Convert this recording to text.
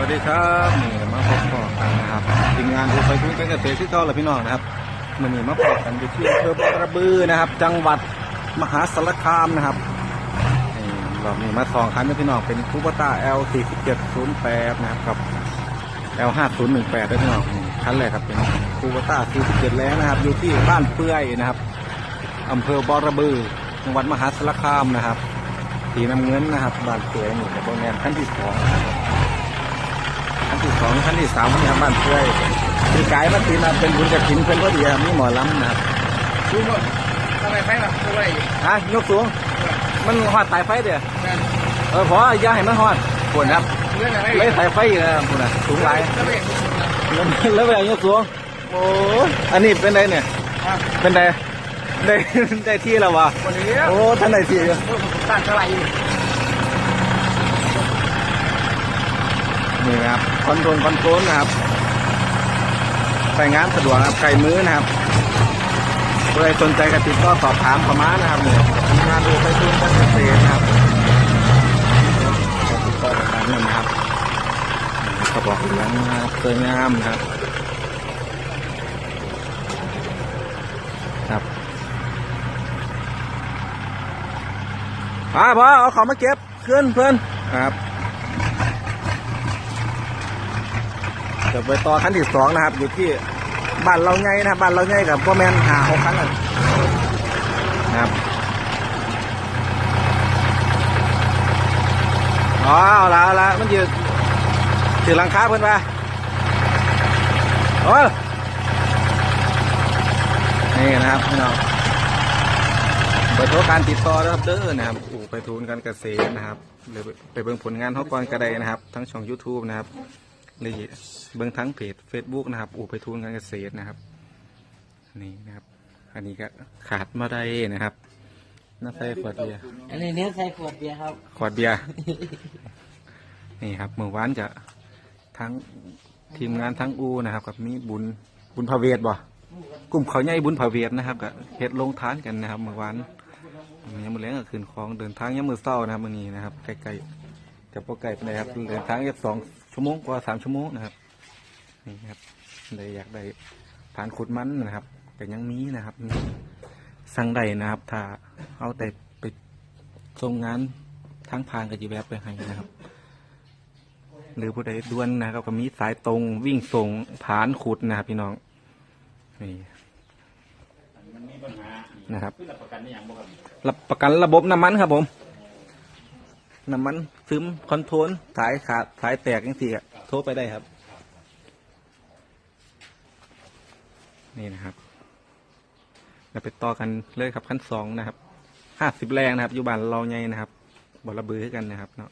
วัสดีครับนี่มาพบกันนะครับทีมงานดูไฟคุ้งเกษตรที่เก้าละพี่น้องนะครับมันนี่มาพบกันอยู่ที่อำเภอบกระบือนะครับ จังหวัดมหาสารคามนะครับนี่เรามีมาสองคันนะพี่น้องเป็นคูปต้า L 4 7 0 8นะครับกับ L 5 0 1 8ด้วยพี่น้องคันแรกครับเป็นคูปต้า47แล้วนะครับ อยู่ที่บ้านเปื่อยนะครับอำเภอบกระบือจังหวัดมหาสารคามนะครับสีน้ำเงินนะครับบ้านเปื่อยนี่กับโรงแรมขั้นที่สองนะครับ ที่สองขั้นที่สามมันทำบ้านเพื่อยคือกายมันตีมาเป็นบุญกระถินเพื่อนก็ดีครับมีหมอลำนะครับดูหมดทำไมไฟแบบตัวอะไรฮะยกสูง มันหอดสายไฟเดียวนั่นเออพออย่าให้มันหอดปวดครับเรื่องอะไรเลยสายไฟอยู่นะครับปวดนะสูงหลายแล้วไม่เห็นคุณนะแล้วแล้วไปเอายกสูงโอ้ยอันนี้เป็นไดเนี่ยอะเป็นไดได้ได้ที่แล้ววะคนนี้โอ้ท่านได้ที่อยู่ตัดเท่าไหร่อยู่ นี่นะครับคอนโทรลคอนโทรลนะครับใส่งานสะดวกนะครับไก่มือนะครับให้สนใจกติดก็สอบถามประมาณนะครับเนี่ยงานดูไปดูกันเกษตรนะครับติดต่อประกันนั่นนะครับกระบอกเหลืองนะครับสวยงามนะครับครับอ่าพอเอาของมาเก็บขึ้นเพื่อนครับ ดี๋ยวไปต่อขั้นที่สองนะครับ อยู่ที่บ้านเราไงนะบ้านเราไงกับพ่อแม่หาหกครั้งอะนะครับอ๋อเอาละเอาละมันอยู่ถือหลังคาเพิ่นปะโอ้นี่นะครับพี่น้องเปิดโทรการติดต่อนะครับเด้อนะครับอู่ไปทูนการเกษตรนะครับหรือไปเบิ่งผลงานเขาก่อนก็ไดนะครับ ทั้งช่อง YouTube นะครับ หรือเบื้องทั้งเพจ Facebook นะครับ อู่ไปทูนการเกษตรนะครับ นี่นะครับ อันนี้ก็ขาดมาได้นะครับน้าใส่ขวดเบียร์อันนี้เนื้อใส่ขวดเบียร์ครับ ขวดเบียร์ นี่ครับเมื่อวานจะทั้งทีมงานทั้งอูนะครับ กับมีบุญบุญพระเวทบ่ กลุ่มเขาใหญ่บุญพระเวทนะครับกับเฮ็ดลงทานกันนะครับ เมื่อวานวันนี้มือแรงก็คืนของเดินทางยังมือเศร้านะครับมื้อนี้นะครับใกล้ๆกับพวกไก่ไปนะครับเดินทางแค่สอง ชั่วโมงกว่าสามชั่วโมงนะครับนี่ครับเลยอยากได้ผ่านขุดมันนะครับแต่ยังมีนะครับมีสั่งได้นะครับ ถ้าเอาแต่ไปส่งงานทางพานกับจีแวบไปให้นะครับ หรือผู้ใดด่วนนะครับก็มีสายตรงวิ่งส่งผ่านขุดนะครับ พี่น้องนี่นะครับรับประกันระบบน้ำมันครับผม น้ำมันซึมคอนโทรลสายขาดสายแตกยังสี่โทรไปได้ครับ นี่นะครับเราไปต่อกันเลยครับขั้นสองนะครับห้าสิบแรงนะครับ อยู่บ้านเราไงนะครับบอระบือกันนะครับเนาะ